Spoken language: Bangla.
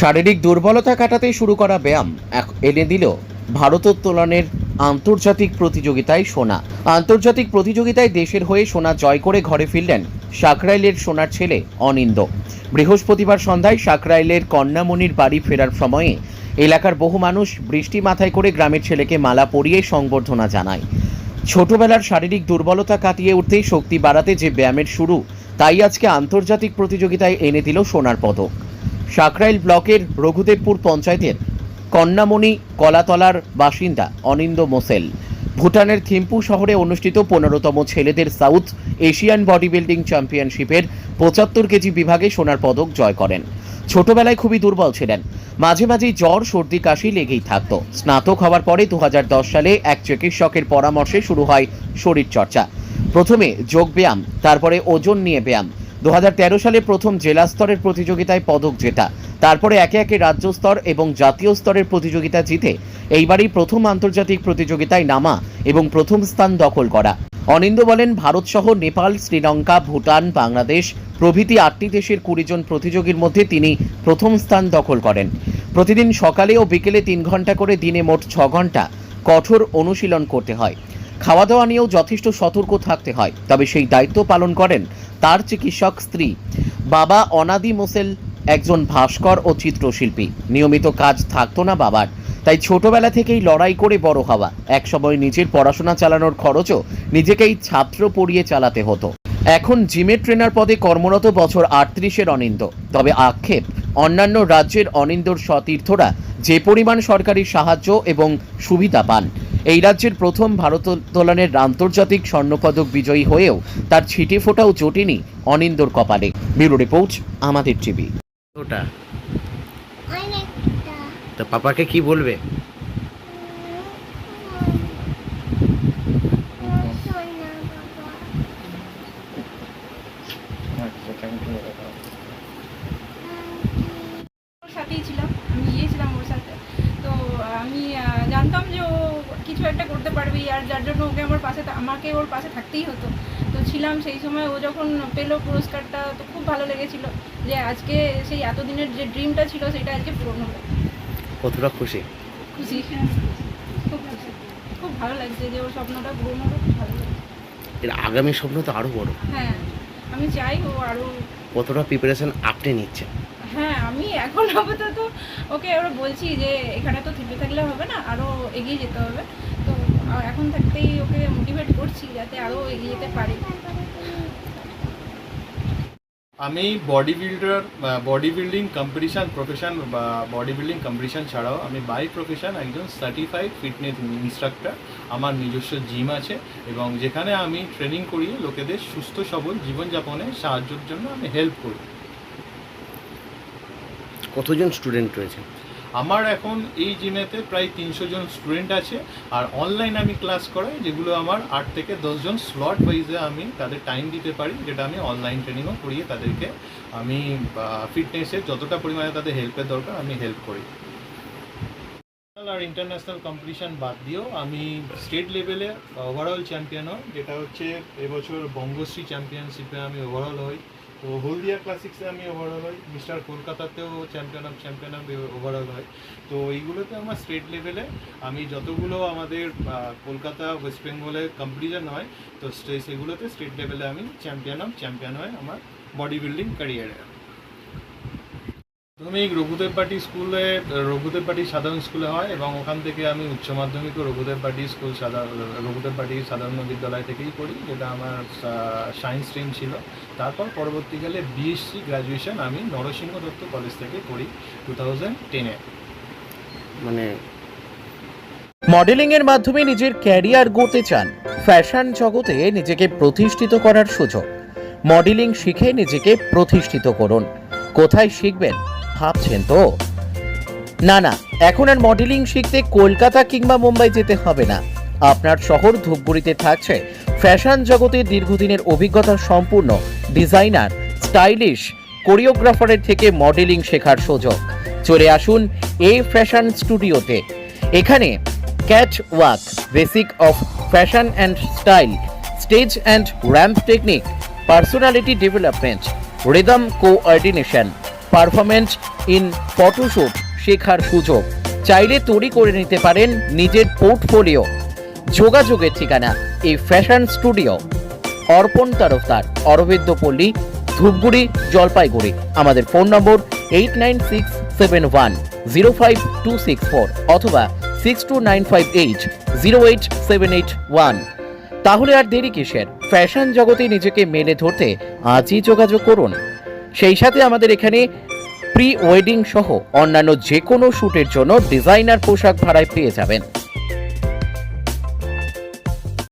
শারীরিক দুর্বলতা কাটাতে শুরু করা ব্যায়াম এনে দিল ভারোত্তোলনের আন্তর্জাতিক প্রতিযোগিতায় সোনা। আন্তর্জাতিক প্রতিযোগিতায় দেশের হয়ে সোনা জয় করে ঘরে ফিরলেন সাকরাইলের সোনার ছেলে অনিন্দ বৃহস্পতিবার সন্ধ্যায় সাকরাইলের কন্যামণির বাড়ি ফেরার সময়ে এলাকার বহু মানুষ বৃষ্টি মাথায় করে গ্রামের ছেলেকে মালা পরিয়ে সংবর্ধনা জানায়। ছোটবেলার শারীরিক দুর্বলতা কাটিয়ে উঠতেই শক্তি বাড়াতে যে ব্যায়ামের শুরু, তাই আজকে আন্তর্জাতিক প্রতিযোগিতায় এনে দিল সোনার পদক। সাকরাইল ব্লকের রঘুদেবপুর পঞ্চায়েতের কন্যামণি কলাতলার বাসিন্দা অনিন্দ মোসেল। ভুটানের থিম্পু শহরে অনুষ্ঠিত পনেরোতম ছেলেদের সাউথ এশিয়ান বডি বিল্ডিং চ্যাম্পিয়নশিপের পঁচাত্তর কেজি বিভাগে সোনার পদক জয় করেন। ছোটবেলায় খুবই দুর্বল ছিলেন। মাঝে মাঝেই জ্বর, সর্দি, কাশি লেগেই থাকত। স্নাতক হওয়ার পরে দু হাজার দশ সালে এক চিকিৎসকের পরামর্শে শুরু হয় শরীরচর্চা। প্রথমে যোগ ব্যায়াম, তারপরে ওজন নিয়ে ব্যায়াম। দু হাজার তেরো সালে প্রথম জেলা স্তরের প্রতিযোগিতায় পদক জেতা। তারপরে একে একে রাজ্য স্তর এবং জাতীয় স্তরের প্রতিযোগিতা জিতে এইবারই প্রথম আন্তর্জাতিক প্রতিযোগিতায় নামা এবং প্রথম স্থান দখল করা। অনিন্দ বলেন ভারতসহ নেপাল, শ্রীলঙ্কা, ভুটান, বাংলাদেশ প্রভৃতি আটটি দেশের কুড়ি জন প্রতিযোগীর মধ্যে তিনি প্রথম স্থান দখল করেন। প্রতিদিন সকালে ও বিকেলে তিন ঘণ্টা করে দিনে মোট ছ ঘণ্টা কঠোর অনুশীলন করতে হয়। খাওয়া দাওয়া নিয়েও যথেষ্ট সতর্ক থাকতে হয়, তবে সেই দায়িত্ব পালন করেন তার চিকিৎসক স্ত্রী। বাবা অনাদি মোসেল, একজন ভাস্কর ও চিত্রশিল্পী। নিয়মিত কাজ থাকতো না বাবার, তাই ছোটবেলা থেকেই লড়াই করে বড় হওয়া। একসময় নিজের পড়াশোনা চালানোর খরচও নিজেকেই ছাত্র পড়িয়ে চালাতে হতো। এখন জিমের ট্রেনার পদে কর্মরত বছর আটত্রিশের অনিন্দ। তবে আক্ষেপ, অন্যান্য রাজ্যের অনিন্দর সতীর্থরা যে পরিমাণ সরকারি সাহায্য এবং সুবিধা পান এই রাজ্যের প্রথম ভারোত্তোলনের আন্তর্জাতিক স্বর্ণপদক বিজয়ী হয়েও তার ছিটে ফোটাও জোটেনি অনিন্দর কপালে। ব্যুরো রিপোর্ট আমাদের টিভি। ওটা? তো পাপাকে কি বলবে? সোনা বাবা ওর সাথেই ছিলাম আমি গিয়েছিলাম ওর সাথে। তো আমি জানতাম যে ও কিছু একটা করতে পারবে আর যার জন্য ওকে আমার পাশে আমাকে ওর পাশে থাকতেই হতো। তো ছিলাম সেই সময় ও যখন পেল পুরস্কারটা তো খুব ভালো লেগেছিল যে আজকে সেই এতদিনের যে ড্রিমটা ছিল সেটা আজকে পূরণ হলো। কতটা খুশি? খুশি খুব খুশি। খুব ভালো লাগছে যে ওর স্বপ্নটা পূরণ হলো খুব ভালো লাগছে। এর আগামী স্বপ্ন তো আরও বড়। হ্যাঁ আমি চাই ও আরও কতটা প্রিপারেশন আপনি নিচ্ছেন? হ্যাঁ আমি এখন আপাতত ওকে ওরা বলছি যে এখানে তো থেমে থাকলে হবে না আরও এগিয়ে যেতে হবে। তো এখন থাকতেই ওকে মোটিভেট করছি যাতে আরও এগিয়ে যেতে পারে। আমি body builder body building competition profession বা বডি বিল্ডিং কম্পিটিশান ছাড়াও আমি বাই প্রফেশন একজন সার্টিফাইড ফিটনেস ইনস্ট্রাক্টর আমার নিজস্ব জিম আছে এবং যেখানে আমি ট্রেনিং করি লোকেদের সুস্থ সবল জীবনযাপনে সাহায্যের জন্য আমি হেল্প করি। কতজন স্টুডেন্ট রয়েছে? আমার এখন এই জিমেতে প্রায় তিনশো জন স্টুডেন্ট আছে, আর অনলাইন আমি ক্লাস করাই, যেগুলো আমার আট থেকে দশজন স্লট ওয়াইজে আমি তাদের টাইম দিতে পারি, যেটা আমি অনলাইন ট্রেনিংও করিয়ে তাদেরকে আমি ফিটনেসের যতটা পরিমাণে তাদের হেল্পের দরকার, আমি হেল্প করি। আর ইন্টারন্যাশনাল কম্পিটিশান বাদ দিয়েও আমি স্টেট লেভেলে ওভারঅল চ্যাম্পিয়ন হই, যেটা হচ্ছে এবছর বঙ্গশ্রী চ্যাম্পিয়নশিপে আমি ওভারঅল হই। তো হলদিয়া ক্লাসিক্সে আমি ওভারঅল হই মিস্টার কলকাতাতেও champion of champion of overall হয়। তো এইগুলোতে আমার স্টেট লেভেলে আমি যতগুলো আমাদের কলকাতা ওয়েস্ট বেঙ্গলে কম্পিটিশন হয়, তো সেগুলোতে স্টেট লেভেলে আমি চ্যাম্পিয়ন অফ চ্যাম্পিয়ন হয় আমার বডি বিল্ডিং ক্যারিয়ারে প্রাথমিক রঘুদেব পাটি স্কুলে রঘুদেব পাটি সাধারণ স্কুলে হয় এবং ওখান থেকে আমি উচ্চ মাধ্যমিকও রঘুদেব পাটি স্কুল সাধারণ রঘুদেব পাটি সাধারণ বিদ্যালয় থেকেই পড়ি যেটা আমার সায়েন্স স্ট্রিম ছিল। তারপর পরবর্তীকালে বিএসসি গ্র্যাজুয়েশন আমি নরসিংহ দত্ত কলেজ থেকে পড়ি টু থাউজেন্ড টেনে মানে মডেলিং এর মাধ্যমে নিজের ক্যারিয়ার গড়তে চান ফ্যাশন জগতে নিজেকে প্রতিষ্ঠিত করার সুযোগ। মডেলিং শিখে নিজেকে প্রতিষ্ঠিত করুন। কোথায় শিখবেন? ভাবছেন তো? না না, এখন আর মডেলিং শিখতে কলকাতা কিংবা মুম্বাই যেতে হবে না। আপনার শহর ধূপগুড়িতে থাকছে। ফ্যাশন জগতে দীর্ঘদিনের অভিজ্ঞতা সম্পূর্ণ। ডিজাইনার স্টাইলিশ কোরিওগ্রাফারের থেকে মডেলিং শেখার সুযোগ। চলে আসুন এই ফ্যাশন স্টুডিওতে এখানে catwalk basic of fashion and style stage and ramp technique personality development rhythm coordination performance in photoshoot শেখার সুযোগ। চাইলে তৈরি করে নিতে পারেন নিজের পোর্টফোলিও। যোগাযোগের ঠিকানা এই ফ্যাশন স্টুডিও। অর্পণ তরফদার, অরবিন্দ পল্লী, ধূপগুড়ি, জলপাইগুড়ি। আমাদের phone number eight nine six seven one zero five two six four অথবা six two nine five eight zero eight seven eight one. তাহলে আর দেরি কিসের? ফ্যাশন জগতে নিজেকে মেলে ধরতে আজই যোগাযোগ করুন। সেই সাথে আমাদের এখানে প্রি ওয়েডিং সহ অন্যান্য যে কোনো শ্যুটের জন্য ডিজাইনার পোশাক ভাড়ায় পেয়ে যাবেন।